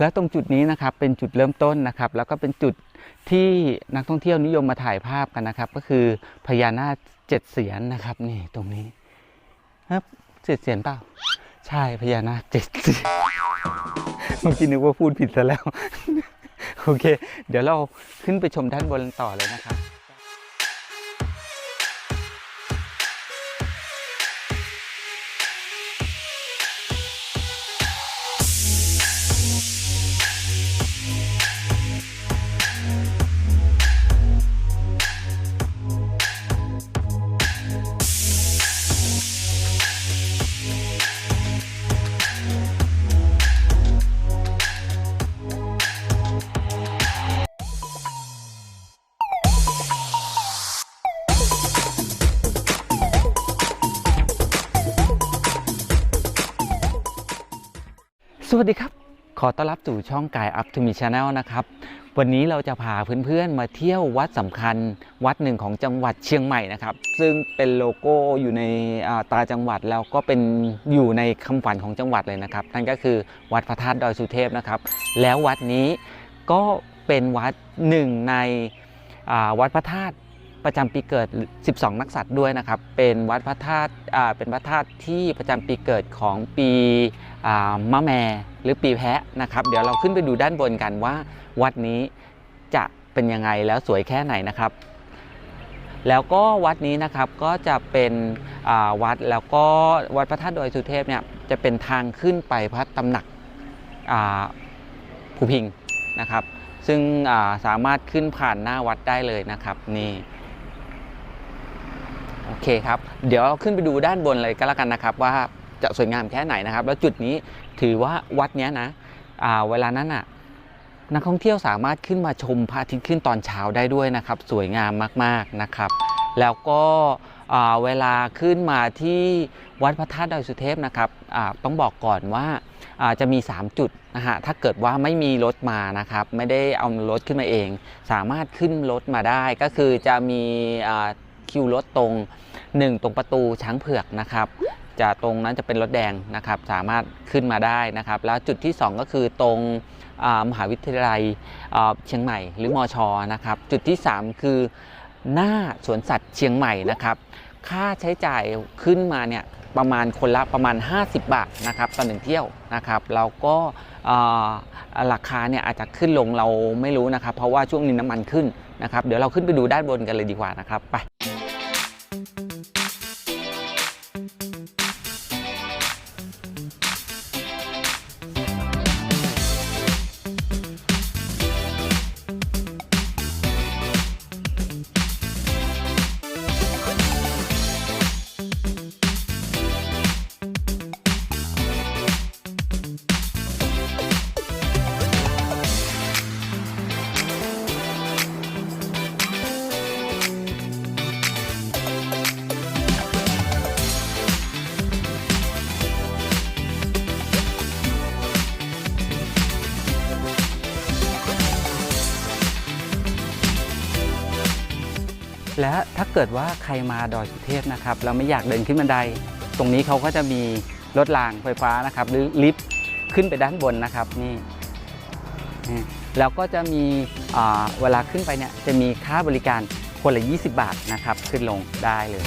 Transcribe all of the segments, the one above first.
แล้วตรงจุดนี้นะครับเป็นจุดเริ่มต้นนะครับ แล้วก็เป็นจุดที่นักท่องเที่ยวนิยมมาถ่ายภาพกันนะครับ ก็คือพญานาคเจ็ดเสียนนะครับนี่ตรงนี้ครับเจ็ดเสียนเปล่าใช่พญานาคเจ็ดเสียนเมื่อกี้นึกว่าพูดผิดซะแล้วโอเค เดี๋ยวเราขึ้นไปชมด้านบนต่อเลยนะครับ สวัสดีครับ ขอต้อนรับสู่ช่องกายอัพทูมีชาแนลนะครับ วันนี้เราจะพาเพื่อนๆมาเที่ยววัดสำคัญ วัดหนึ่งของจังหวัดเชียงใหม่นะครับ ซึ่งเป็นโลโก้อยู่ในตาจังหวัดแล้วก็เป็นอยู่ในคำฝันของจังหวัดเลยนะครับ นั่นก็คือวัดพระธาตุดอยสุเทพนะครับ แล้ววัดนี้ก็เป็นวัดหนึ่งในวัดพระธาตุ ประจำปีเกิด 12 นักษัตร์ด้วยนะครับ เป็นวัดพระธาตุเป็นพระธาตุที่ประจำปีเกิดของปีมะแมหรือปีแพะนะครับ เดี๋ยวเราขึ้นไปดูด้านบนกันว่า วัดนี้จะเป็นยังไงแล้วสวยแค่ไหนนะครับ แล้วก็วัดนี้นะครับก็จะเป็นวัดแล้วก็วัดพระธาตุดอยสุเทพเนี่ยจะเป็นทางขึ้นไปพระตำหนักภูพิงนะครับซึ่งาสามารถขึ้นผ่านหน้าวัดได้เลยนะครับนี่ โอเคครับ เดี๋ยวเราขึ้นไปดูด้านบนเลยก็แล้วกันนะครับ ว่าจะสวยงามแค่ไหนนะครับ แล้วจุดนี้ถือว่าวัดเนี้ยนะอ่าเวลานั้นอะนักท่องเที่ยวสามารถขึ้นมาชมพระอาทิตย์ขึ้นตอนเช้าได้ด้วยนะครับ สวยงามมากๆนะครับ แล้วก็เวลาขึ้นมาที่วัดพระธาตุดอยสุเทพนะครับต้องบอกก่อนว่าาจะมี 3 จุดนะฮะถ้าเกิดว่าไม่มีรถมานะครับ ไม่ได้เอารถขึ้นมาเอง สามารถขึ้นรถมาได้ก็คือจะมีา คิวรถตรง 1 ตรงประตูช้างเผือกนะครับจะตรงนั้นจะเป็นรถแดงนะครับ สามารถขึ้นมาได้นะครับ แล้วจุดที่ 2 ก็คือตรงมหาวิทยาลัยเชียงใหม่ หรือมอชอนะครับ จุดที่ 3 คือหน้าสวนสัตว์เชียงใหม่นะครับ ค่าใช้จ่ายขึ้นมาเนี่ยประมาณคนละประมาณ 50 บาทนะครับต่อหนึ่งเที่ยวนะครับแล้วก็ราคาเนี่ยอาจจะขึ้นลงเราไม่รู้นะครับ เพราะว่าช่วงนี้น้ำมันขึ้นนะครับ เดี๋ยวเราขึ้นไปดูด้านบนกันเลยดีกว่านะครับไป Thank you. และถ้าเกิดว่าใครมาดอยสุเทพนะครับเราไม่อยากเดินขึ้นบันได ตรงนี้เขาก็จะมีรถรางไฟฟ้านะครับ หรือลิฟต์ขึ้นไปด้านบนนะครับนี่แล้วก็จะมีเวลาขึ้นไปเนี่ยจะมีค่าบริการคนละ 20 บาทนะครับ ขึ้นลงได้เลย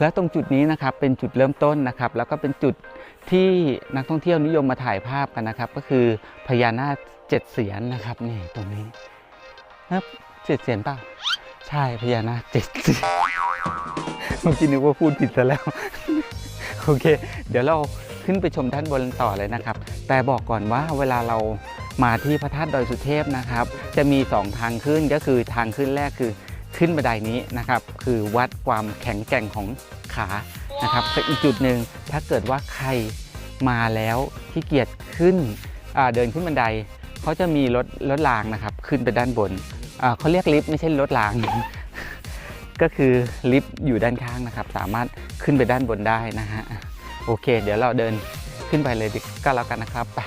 และตรงจุดนี้นะครับเป็นจุดเริ่มต้นนะครับ แล้วก็เป็นจุด ที่นักท่องเที่ยวนิยมมาถ่ายภาพกันนะครับ ก็คือพญานาคเจ็ดเสียนนะครับนี่ตรงนี้ครับเจ็ดเสียนเปล่าใช่พญานาคเจ็ดเสียนเมื่อกี้นึกว่าพูดผิดซะแล้วโอเค เดี๋ยวเราขึ้นไปชมด้านบนต่อเลยนะครับ แต่บอกก่อนว่าเวลาเรามาที่พระธาตุดอยสุเทพนะครับ จะมี 2 ทางขึ้นก็คือทางขึ้นแรกคือขึ้นบันไดนี้นะครับ คือวัดความแข็งแกร่งของขา นะครับแต่อีกจุดหนึ่งถ้าเกิดว่าใครมาแล้วที่เกียจขึ้นเดินขึ้นบันไดเขาจะมีรถรถรางนะครับ ขึ้นไปด้านบนเขาเรียกลิฟต์ไม่ใช่รถราง ก็คือลิฟต์อยู่ด้านข้างนะครับ สามารถขึ้นไปด้านบนได้นะฮะโอเค เดี๋ยวเราเดินขึ้นไปเลยก็แล้วกันนะครับไป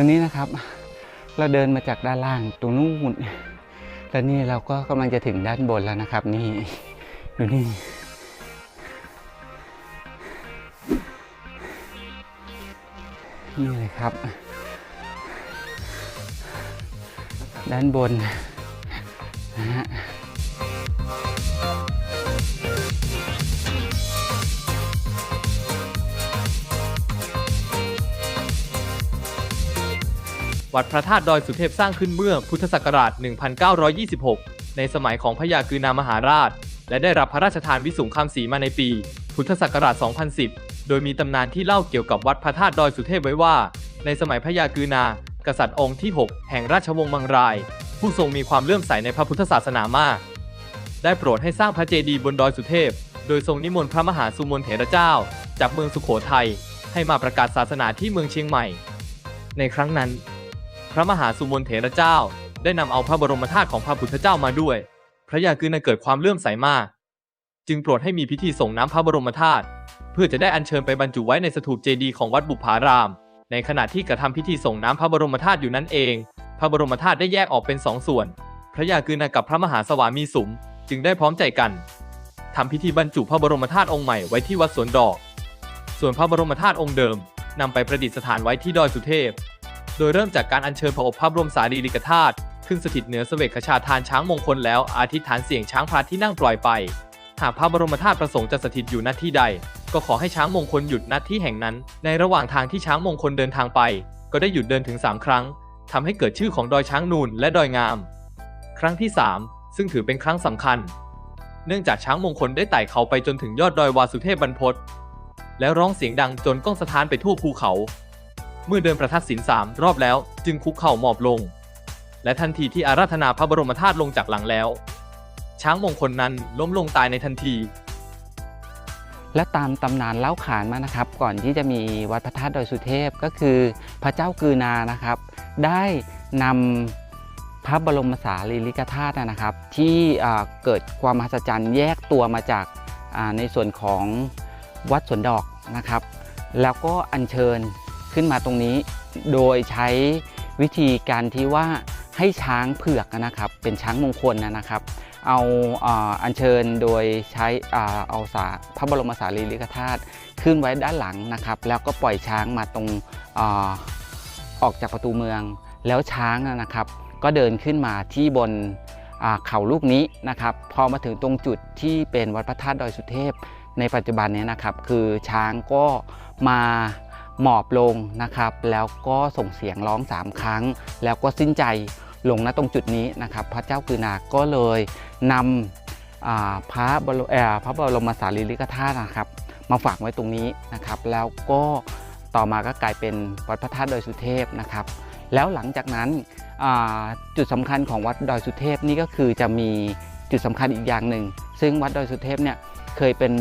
ตอนนี้นะครับ เราเดินมาจากด้านล่างตรงนู้นแล้วนี่เราก็กำลังจะถึงด้านบนแล้วนะครับ นี่ดูนี่นี่เลยครับ ด้านบนนะฮะ วัดพระธาตุดอยสุเทพสร้างขึ้นเมื่อพุทธศักราช 1926 ในสมัยของพระยากือนามหาราช และได้รับพระราชทานวิสุงคำศรีมาในปี พุทธศักราช 2010 โดยมีตำนานที่เล่าเกี่ยวกับวัดพระธาตุดอยสุเทพไว้ว่า ในสมัยพระยากือนากษัตริย์องค์ที่ 6 แห่งราชวงศ์มังราย ผู้ทรงมีความเลื่อมใสในพระพุทธศาสนามาก ได้โปรดให้สร้างพระเจดีย์บนดอยสุเทพ โดยทรงนิมนต์พระมหาสุมนเถระเจ้า จากเมืองสุโขทัยให้มาประกาศศาสนาที่เมืองเชียงใหม่ ในครั้งนั้น พระมหาสุมนเถระเจ้า ได้นำเอาพระบรมธาตุของพระพุทธเจ้ามาด้วย พระยากือนะเกิดความเลื่อมใสมาก จึงโปรดให้มีพิธีส่งน้ำพระบรมธาตุเพื่อจะได้อัญเชิญไปบรรจุไว้ในสถูปเจดีย์ของวัดบุพาราม ในขณะที่กระทำพิธีส่งน้ำพระบรมธาตุอยู่นั้นเอง พระบรมธาตุได้แยกออกเป็นสองส่วน พระยากือนกับพระมหาสวามีสุมจึงได้พร้อมใจกันทำพิธีบรรจุพระบรมธาตุองค์ใหม่ไว้ที่วัดสวนดอก ส่วนพระบรมธาตุองค์เดิมนำไปประดิษฐานไว้ที่ดอยสุเทพ โดยเริ่มจากการอัญเชิญพระอบพระบรมสารีริกธาตุขึ้นสถิตเหนือเสวกขชาทานช้างมงคลแล้วอาธิษฐานเสียงช้างพลาที่นั่งปล่อยไป หากพระบรมธาตุประสงค์จะสถิตอยู่ณที่ใด ก็ขอให้ช้างมงคลหยุดณที่แห่งนั้น ในระหว่างทางที่ช้างมงคลเดินทางไป ก็ได้หยุดเดินถึง 3 ครั้งทำให้เกิดชื่อของดอยช้างนูนและดอยงาม ครั้งที่ 3 ซึ่งถือเป็นครั้งสำคัญ เนื่องจากช้างมงคลได้ไต่เขาไปจนถึงยอดดอยวาสุเทพบรรพตแล้วร้องเสียงดังจนก้องสะท้านไปทั่วภูเขา เมื่อเดินประทัดศีลสามรอบแล้ว จึงคุกเข่าหมอบลง และทันทีที่อาราธนาพระบรมธาตุลงจากหลังแล้ว ช้างมงคลนั้นล้มลงตายในทันทีและตามตำนานเล่าขานมานะครับ ก่อนที่จะมีวัดพระธาตุดอยสุเทพก็คือพระเจ้ากือนานะครับ ได้นำพระบรมสารีริกธาตุนะครับ ที่เกิดความมหัศจรรย์แยกตัวมาจากในส่วนของวัดสวนดอกนะครับ แล้วก็อัญเชิญ ขึ้นมาตรงนี้ โดยใช้วิธีการที่ว่าให้ช้างเผือกนะครับ เป็นช้างมงคลนะครับ เอาอัญเชิญโดยใช้อาเอาสาพระบรมสารีริกธาตุขึ้นไว้ด้านหลังนะครับ แล้วก็ปล่อยช้างมาตรงอออกจากประตูเมือง แล้วช้างนะครับ ก็เดินขึ้นมาที่บนเขาลูกนี้นะครับ พอมาถึงตรงจุดที่เป็นวัดพระธาตุดอยสุเทพในปัจจุบันนี้นะครับ คือช้างก็มา หมอบลงนะครับ แล้วก็ส่งเสียงร้องสามครั้ง แล้วก็สิ้นใจลงณตรงจุดนี้นะครับ พระเจ้ากือนาก็เลยนำพระบรมพระบรมสารีริกธาตุนะครับ มาฝากไว้ตรงนี้นะครับ แล้วก็ต่อมาก็กลายเป็นวัดพระธาตุดอยสุเทพนะครับ แล้วหลังจากนั้นจุดสำคัญของวัดดอยสุเทพนี่ก็คือจะมีจุดสำคัญอีกอย่างหนึ่ง ซึ่งวัดดอยสุเทพเนี่ยเคยเป็น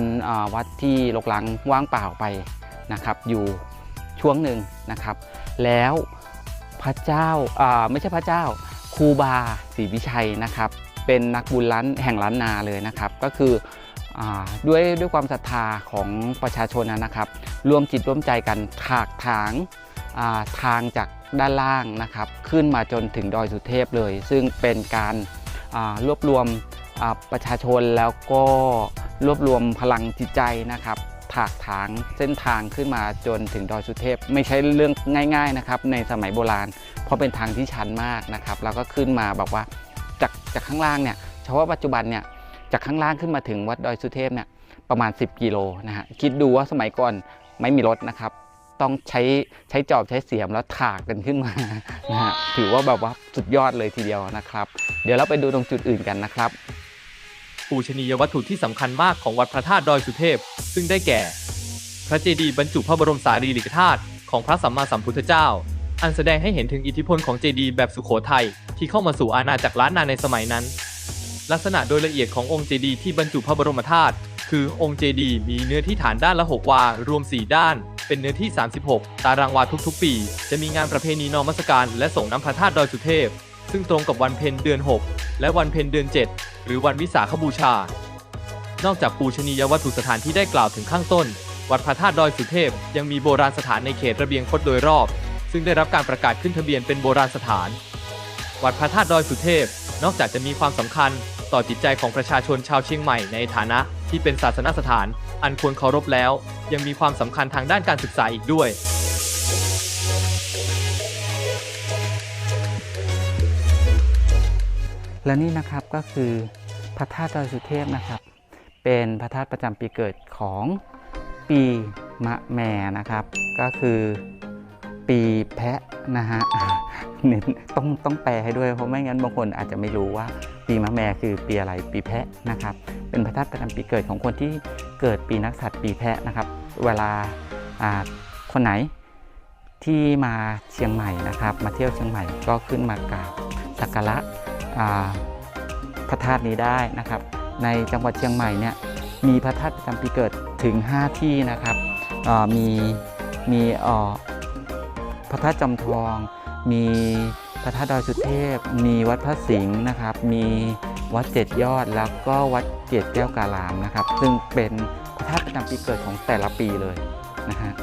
วัดที่รกร้างว่างเปล่าไปนะครับ อยู่ ช่วงหนึ่งนะครับ แล้วพระเจ้าไม่ใช่พระเจ้าครูบาศรีวิชัยนะครับ เป็นนักบุญล้านแห่งล้านนาเลยนะครับ ก็คืออด้วยด้วยความศรัทธาของประชาชนนะครับรวมจิตร่วมใจกันถากถางาทางจากด้านล่างนะครับ ขึ้นมาจนถึงดอยสุเทพเลย ซึ่งเป็นการารวบรวมประชาชนแล้วก็รวบรวมพลังจิตใจนะครับ ถากถางเส้นทางขึ้นมาจนถึงดอยสุเทพ ไม่ใช่เรื่องง่ายๆนะครับในสมัยโบราณ เพราะเป็นทางที่ชันมากนะครับแล้วก็ขึ้นมาแบบว่าจากจากข้างล่างเนี่ยเฉพาะปัจจุบันเนี่ยจากข้างล่างขึ้นมาถึงวัดดอยสุเทพเนี่ยประมาณ 10 กิโลนะฮะคิดดูว่าสมัยก่อนไม่มีรถนะครับ ต้องใช้ใช้จอบใช้เสียมแล้วถากกันขึ้นมานะฮะถือว่าแบบว่าสุดยอดเลยทีเดียวนะครับ เดี๋ยวเราไปดูตรงจุดอื่นกันนะครับ ปูชนียวัตถุที่สำคัญมากของวัดพระธาตุดอยสุเทพ ซึ่งได้แก่ พระเจดีย์บรรจุพระบรมสารีริกธาตุของพระสัมมาสัมพุทธเจ้า อันแสดงให้เห็นถึงอิทธิพลของเจดีย์แบบสุโขทัยที่เข้ามาสู่อาณาจักรล้านนาในสมัยนั้น ลักษณะโดยละเอียดขององค์เจดีย์ที่บรรจุพระบรมธาตุคือองค์เจดีย์มีเนื้อที่ฐานด้านละ6วารวม 4 ด้าน เป็นเนื้อที่ 36 ตารางวาทุกๆ ปี จะมีงานประเพณีนอมัสการและส่งน้ำพระธาตุดอยสุเทพ ซึ่งตรงกับวันเพ็ญเดือน 6 และวันเพ็ญเดือน 7 หรือวันวิสาขบูชา นอกจากปูชนียวัตถุสถานที่ได้กล่าวถึงข้างต้น วัดพระธาตุดอยสุเทพ ยังมีโบราณสถานในเขตระเบียงคดโดยรอบ ซึ่งได้รับการประกาศขึ้นทะเบียนเป็นโบราณสถาน วัดพระธาตุดอยสุเทพ นอกจากจะมีความสำคัญต่อจิตใจของประชาชนชาวเชียงใหม่ในฐานะที่เป็นศาสนสถาน อันควรเคารพแล้ว ยังมีความสำคัญทางด้านการศึกษาอีกด้วยและนี่นะครับก็คือ พระธาตุดอยสุเทพนะครับ เป็นพระธาตุประจำปีเกิดของปีมะแม่นะครับ ก็คือปีแพะนะฮะเน้นต้องต้องแปลให้ด้วยเพราะไม่งั้นบางคนอาจจะไม่รู้ว่าปีมะแม่คือปีอะไรปีแพะนะครับ เป็นพระธาตุประจำปีเกิดของคนที่เกิดปีนักษัตริย์ปีแพะนะครับ เวลาคนไหนที่มาเชียงใหม่นะครับ มาเที่ยวเชียงใหม่ก็ขึ้นมากราบสักการะ พระธาตุนี้ได้นะครับ ในจังหวัดเชียงใหม่เนี่ยมีพระธาตุประจำปีเกิดถึง 5 ที่นะครับมีมีอพระธาตุจอมทอง มีพระธาตุดอยสุเทพ มีวัดพระสิงห์นะครับ มีวัดเจ็ดยอดแล้วก็วัดเกศแก้วกาลามนะครับ ซึ่งเป็นพระธาตุประจำปีเกิดของแต่ละปีเลยนะฮะ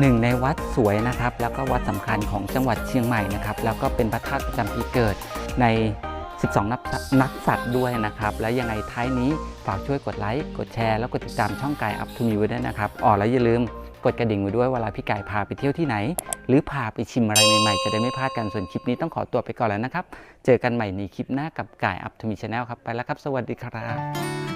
หนึ่งในวัดสวยนะครับ แล้วก็วัดสำคัญของจังหวัดเชียงใหม่นะครับ แล้วก็เป็นพระธาตุประจำปีเกิดใน 12 นักนักสัตว์ด้วยนะครับ และยังไงท้ายนี้ฝากช่วยกดไลค์ กดแชร์ แล้วกดติดตามช่องกายอัพทูมีไว้ด้วยนะครับอ๋อแล้วอย่าลืมกดกระดิ่งไว้ด้วยเวลาพี่กายพาไปเที่ยวที่ไหน หรือพาไปชิมอะไรใหม่ๆ จะได้ไม่พลาดกันส่วนคลิปนี้ต้องขอตัวไปก่อนแล้วนะครับ เจอกันใหม่ในคลิปหน้ากับกายอัพทูมีชแนลครับไปแล้วครับ สวัสดีครับ